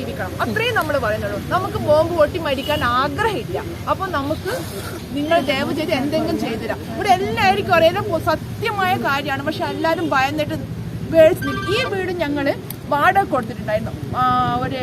ജീവിക്കണം. അത്രയും നമ്മൾ പറയുന്നുള്ളൂ. നമുക്ക് ബോംബ് പൊട്ടി മരിക്കാൻ ആഗ്രഹമില്ല. അപ്പൊ നമുക്ക് നിങ്ങൾ ദയവ് ചെയ്ത് എന്തെങ്കിലും ചെയ്തുതരാം. ഇവിടെ എല്ലാവർക്കും അറിയാം സത്യമായ കാര്യമാണ്. പക്ഷെ എല്ലാവരും ഭയന്നിട്ട് വേഴ്സ് ഈ വീട് ഞങ്ങൾ വാടക കൊടുത്തിട്ടുണ്ടായിരുന്നു. ഒരു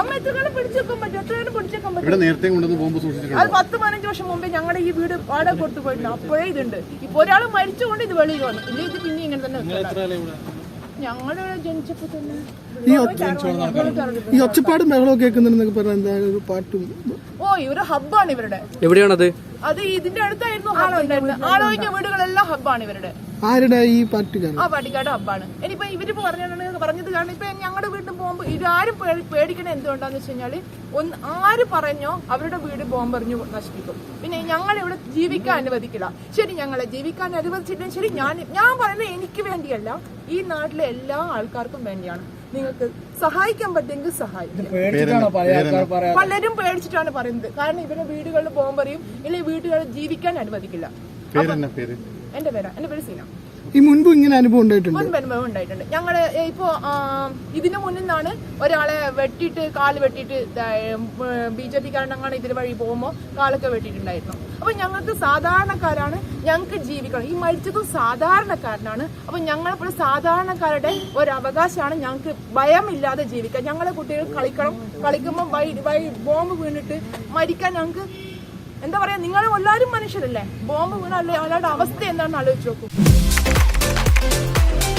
അമ്മ എത്ര കാലം പിടിച്ചേക്കാൻ പറ്റും. എത്ര കാലം പിടിച്ചേക്കാൻ പറ്റും. ഇവിടെ നേരത്തെ കൊണ്ടുവന്ന് ബോംബ് സൂക്ഷിച്ചിട്ടുണ്ട്. അത് പത്ത് പതിനഞ്ച് വർഷം മുമ്പേ ഞങ്ങളുടെ ഈ വീട് വാടക കൊടുത്തു പോയിട്ടുണ്ട് അപ്പോഴേ ഇതുണ്ട്. ഇപ്പൊ ഒരാൾ മരിച്ചുകൊണ്ട് ഇത് വെളിയിൽ വന്നു. ഇല്ല ഇത് പിന്നെ ഇങ്ങനെ തന്നെ ഞങ്ങളുടെ ഞങ്ങൾ ജനിച്ചപ്പോ തന്നെ ഈ ഈ ഒച്ചപ്പാടും ബഹളവും കേൾക്കുന്നുണ്ടെന്നൊക്കെ പറഞ്ഞാൽ എന്താ ഒരു പാട്ടും ഓ ഇവർ ഹബ്ബാണ് ഇവരുടെ. എവിടെയാണത്? അത് ഇതിന്റെ അടുത്തായിരുന്നു ഹബ്ബ് ഉണ്ടായിരുന്നത്. ആളൊഴിഞ്ഞ വീടുകളെല്ലാം ഹബ്ബാണ് ഇവരുടെ. ആരുടെ ഈ പാർട്ടിക്കാരൻ ആ പാട്ടിക്കാട് ഹബ്ബാണ് ഇനിയിപ്പോ ഇവർ പറഞ്ഞാണ് പറഞ്ഞത് കാരണം ഇപ്പൊ ഞങ്ങളുടെ വീട്ടിൽ പോകുമ്പോ ഇതാരും പേടി- പേടിക്കണ എന്തുകൊണ്ടാന്ന് വെച്ച് കഴിഞ്ഞാൽ ഒന്ന് ആര് പറഞ്ഞോ അവരുടെ വീട് ബോംബെറിഞ്ഞു നശിപ്പിക്കും. പിന്നെ ഞങ്ങൾ ഇവിടെ ജീവിക്കാൻ അനുവദിക്കില്ല. ശരി ഞങ്ങളെ ജീവിക്കാൻ അനുവദിച്ചിട്ടും ശരി ഞാൻ ഞാൻ പറയുന്നത് എനിക്ക് വേണ്ടിയല്ല. ഈ നാട്ടിലെ എല്ലാ ആൾക്കാർക്കും വേണ്ടിയാണ്. നിങ്ങൾക്ക് സഹായിക്കാൻ പറ്റുമെങ്കിൽ സഹായിക്കും? പലരും പേടിച്ചിട്ടാണ് പറയുന്നത്. കാരണം ഇവരുടെ വീടുകളിൽ ബോംബെറിയും ഇല്ലെങ്കിൽ വീടുകളിൽ ജീവിക്കാൻ അനുവദിക്കില്ല. പേര് എന്റെ പേരാ? എന്റെ പേര് സീന. ഈ മുൻപ് ഇങ്ങനെ അനുഭവം ഉണ്ടായിട്ടുണ്ട്? മുൻപ് ഉണ്ടായിട്ടുണ്ട്. ഞങ്ങൾ ഇപ്പോ ഇതിനു മുന്നിൽ നിന്നാണ് ഒരാളെ വെട്ടിട്ട് കാൽ വെട്ടിട്ട് ബി ജെ പി കാരണങ്ങളാണ് ഇതിന് വഴി പോകുമ്പോൾ കാലൊക്കെ വെട്ടിയിട്ടുണ്ടായിരുന്നു. അപ്പൊ ഞങ്ങൾക്ക് സാധാരണക്കാരാണ് ഞങ്ങൾക്ക് ജീവിക്കണം. ഈ മരിച്ചതും സാധാരണക്കാരനാണ്. അപ്പൊ ഞങ്ങളെപ്പോൾ സാധാരണക്കാരുടെ ഒരു അവകാശമാണ് ഞങ്ങൾക്ക് ഭയമില്ലാതെ ജീവിക്കാൻ. ഞങ്ങളെ കുട്ടികൾ കളിക്കണം. കളിക്കുമ്പോൾ വൈ വൈ ബോംബ് വീണിട്ട് മരിക്കാൻ ഞങ്ങൾക്ക് എന്താ പറയാ നിങ്ങൾ എല്ലാവരും മനുഷ്യരല്ലേ? ബോംബ് വീണല്ലേ അയാളുടെ അവസ്ഥ എന്താണെന്ന് ആലോചിച്ച് നോക്കൂ. Thank you.